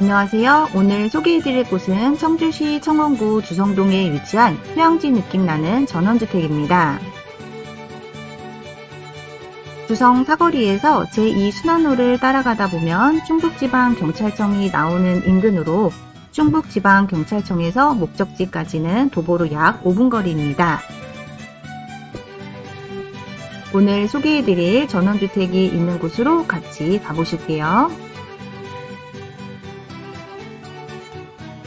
안녕하세요. 오늘 소개해드릴 곳은 청주시 청원구 주성동에 위치한 휴양지 느낌 나는 전원주택입니다. 주성 사거리에서 제2순환로를 따라가다 보면 충북지방경찰청이 나오는 인근으로 충북지방경찰청에서 목적지까지는 도보로 약 5분 거리입니다. 오늘 소개해드릴 전원주택이 있는 곳으로 같이 가보실게요.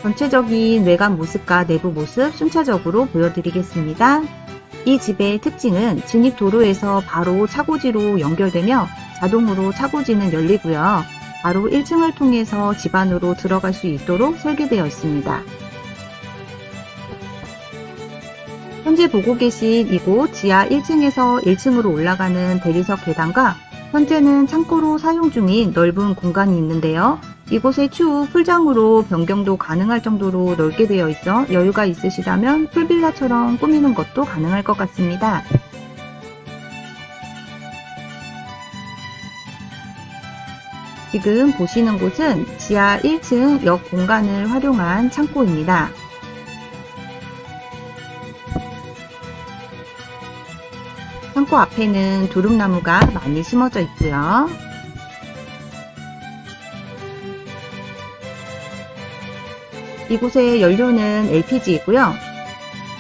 전체적인 외관 모습과 내부 모습 순차적으로 보여드리겠습니다. 이 집의 특징은 진입 도로에서 바로 차고지로 연결되며 자동으로 차고지는 열리고요. 바로 1층을 통해서 집 안으로 들어갈 수 있도록 설계되어 있습니다. 현재 보고 계신 이곳 지하 1층에서 1층으로 올라가는 대리석 계단과 현재는 창고로 사용 중인 넓은 공간이 있는데요. 이곳의 추후 풀장으로 변경도 가능할 정도로 넓게 되어 있어 여유가 있으시다면 풀빌라처럼 꾸미는 것도 가능할 것 같습니다. 지금 보시는 곳은 지하 1층 역 공간을 활용한 창고입니다. 창고 앞에는 두릅나무가 많이 심어져 있고요. 이곳의 연료는 LPG이고요.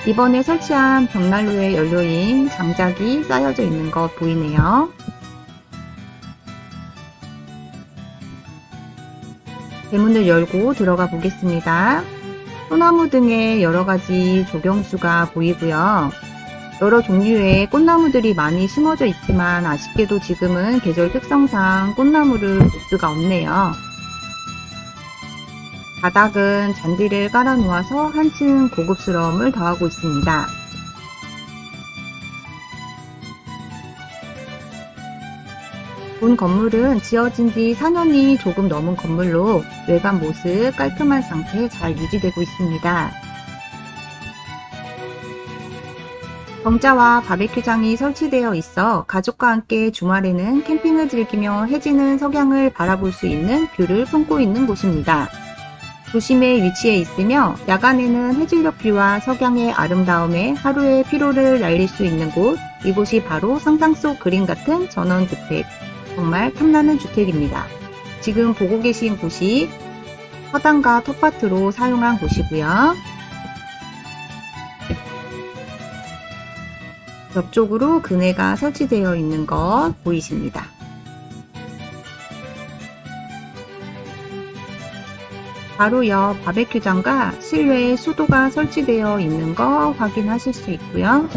이번에 설치한 벽난로의 연료인 장작이 쌓여져 있는 것 보이네요. 대문을 열고 들어가 보겠습니다. 소나무 등의 여러 가지 조경수가 보이고요. 여러 종류의 꽃나무들이 많이 심어져 있지만 아쉽게도 지금은 계절 특성상 꽃나무를 볼 수가 없네요. 바닥은 잔디를 깔아 놓아서 한층 고급스러움을 더하고 있습니다. 본 건물은 지어진 지 4년이 조금 넘은 건물로 외관 모습 깔끔한 상태 잘 유지되고 있습니다. 정자와 바베큐장이 설치되어 있어 가족과 함께 주말에는 캠핑을 즐기며 해지는 석양을 바라볼 수 있는 뷰를 품고 있는 곳입니다. 도심에 위치해 있으며 야간에는 해질녘 뷰와 석양의 아름다움에 하루의 피로를 날릴 수 있는 곳, 이곳이 바로 상상 속 그림 같은 전원주택. 정말 탐나는 주택입니다. 지금 보고 계신 곳이 허당과 텃밭으로 사용한 곳이고요. 옆쪽으로 그네가 설치되어 있는 것 보이십니다. 바로 옆 바베큐장과 실외에 수도가 설치되어 있는 거 확인하실 수 있고요.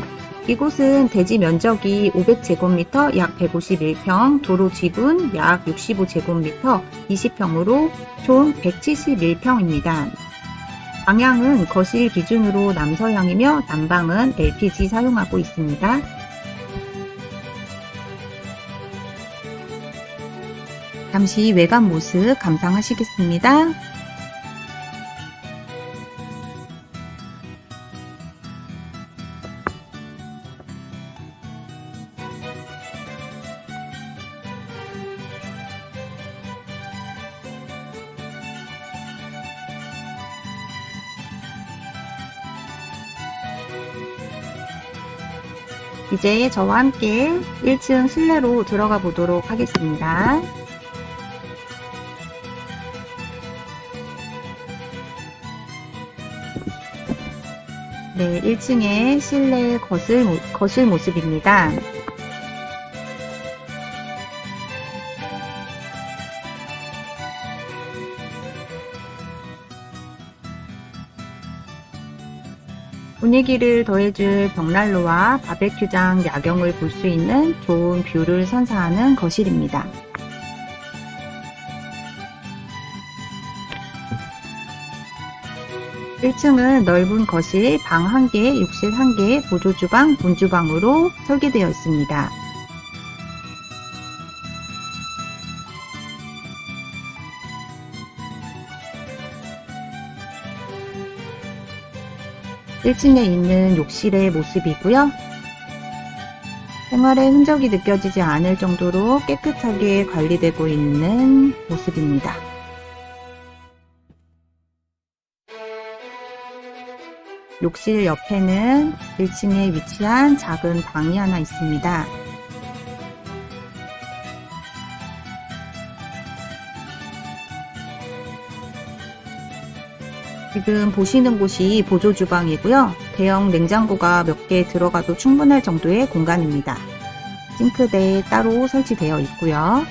이곳은 대지 면적이 500제곱미터 약 151평, 도로 지분 약 65제곱미터 20평으로 총 171평입니다. 방향은 거실 기준으로 남서향이며 난방은 LPG 사용하고 있습니다. 잠시 외관 모습 감상하시겠습니다. 이제 저와 함께 1층 실내로 들어가 보도록 하겠습니다. 네, 1층의 실내 거실, 모- 거실 모습입니다. 분위기를 더해줄 벽난로와 바베큐장 야경을 볼 수 있는 좋은 뷰를 선사하는 거실입니다. (1층은) 넓은 거실, 방 1개, 욕실 1개, 보조주방, 본주방으로 설계되어 있습니다. 1층에 있는 욕실의 모습이고요. 생활의 흔적이 느껴지지 않을 정도로 깨끗하게 관리되고 있는 모습입니다. 욕실 옆에는 1층에 위치한 작은 방이 하나 있습니다. 지금 보시는 곳이 보조 주방이고요. 대형 냉장고가 몇 개 들어가도 충분할 정도의 공간입니다. 싱크대에 따로 설치되어 있고요.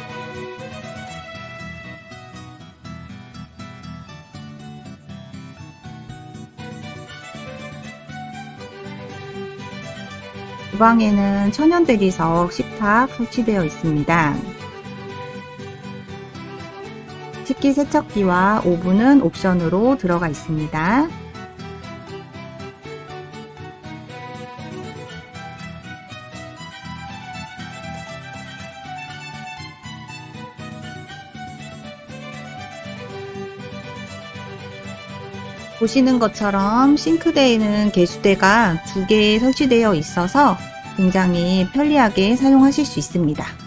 주방에는 천연 대리석 식탁 설치되어 있습니다. 식기 세척기와 오븐은 옵션으로 들어가 있습니다. 보시는 것처럼 싱크대에는 개수대가 두 개 설치되어 있어서 굉장히 편리하게 사용하실 수 있습니다.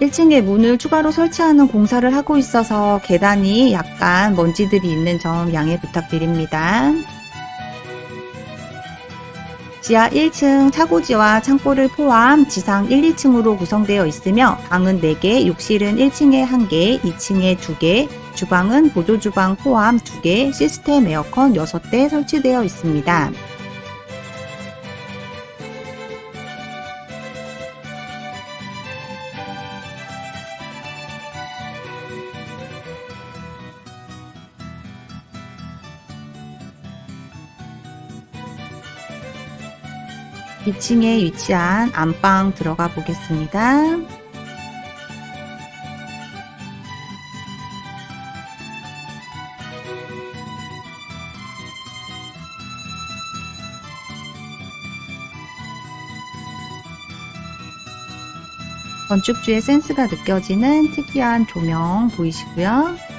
1층에 문을 추가로 설치하는 공사를 하고 있어서 계단이 약간 먼지들이 있는 점 양해 부탁드립니다. 지하 1층 차고지와 창고를 포함 지상 1, 2층으로 구성되어 있으며 방은 4개, 욕실은 1층에 1개, 2층에 2개, 주방은 보조주방 포함 2개, 시스템 에어컨 6대 설치되어 있습니다. 2층에 위치한 안방 들어가 보겠습니다. 건축주의 센스가 느껴지는 특이한 조명 보이시고요.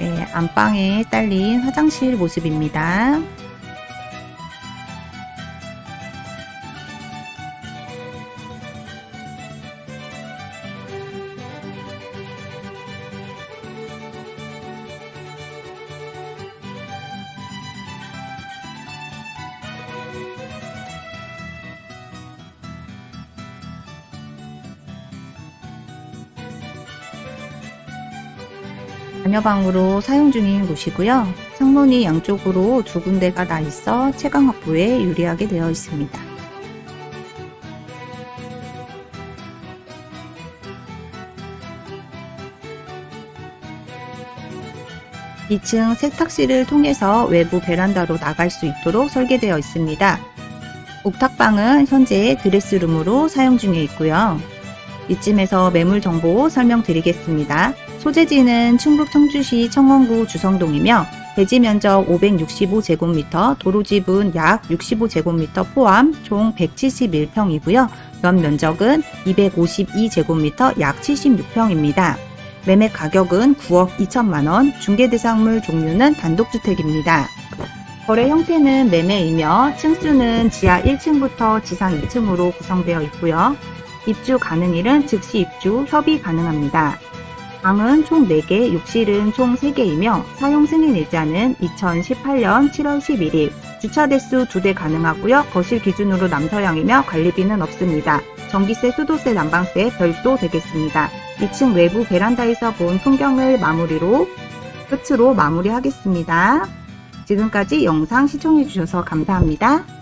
네, 안방에 딸린 화장실 모습입니다. 자녀방으로 사용 중인 곳이고요. 창문이 양쪽으로 두 군데가 나 있어 채광 확보에 유리하게 되어 있습니다. (2층) 세탁실을 통해서 외부 베란다로 나갈 수 있도록 설계되어 있습니다. 옥탑방은 현재 드레스룸으로 사용 중에 있고요. 이쯤에서 매물 정보 설명드리겠습니다. 소재지는 충북 청주시 청원구 주성동이며 대지 면적 565제곱미터, 도로 지분 약 65제곱미터 포함 총 171평이고요. 연 면적은 252제곱미터 약 76평입니다. 매매 가격은 9억 2천만 원, 중개 대상물 종류는 단독주택입니다. 거래 형태는 매매이며 층수는 지하 1층부터 지상 2층으로 구성되어 있고요. 입주 가능일은 즉시 입주, 협의 가능합니다. 방은 총 4개, 욕실은 총 3개이며 사용 승인 일자는 2018년 7월 11일, 주차 대수 2대 가능하고요. 거실 기준으로 남서향이며 관리비는 없습니다. 전기세, 수도세, 난방세 별도 되겠습니다. 2층 외부 베란다에서 본 풍경을 마무리로 끝으로 마무리하겠습니다. 지금까지 영상 시청해주셔서 감사합니다.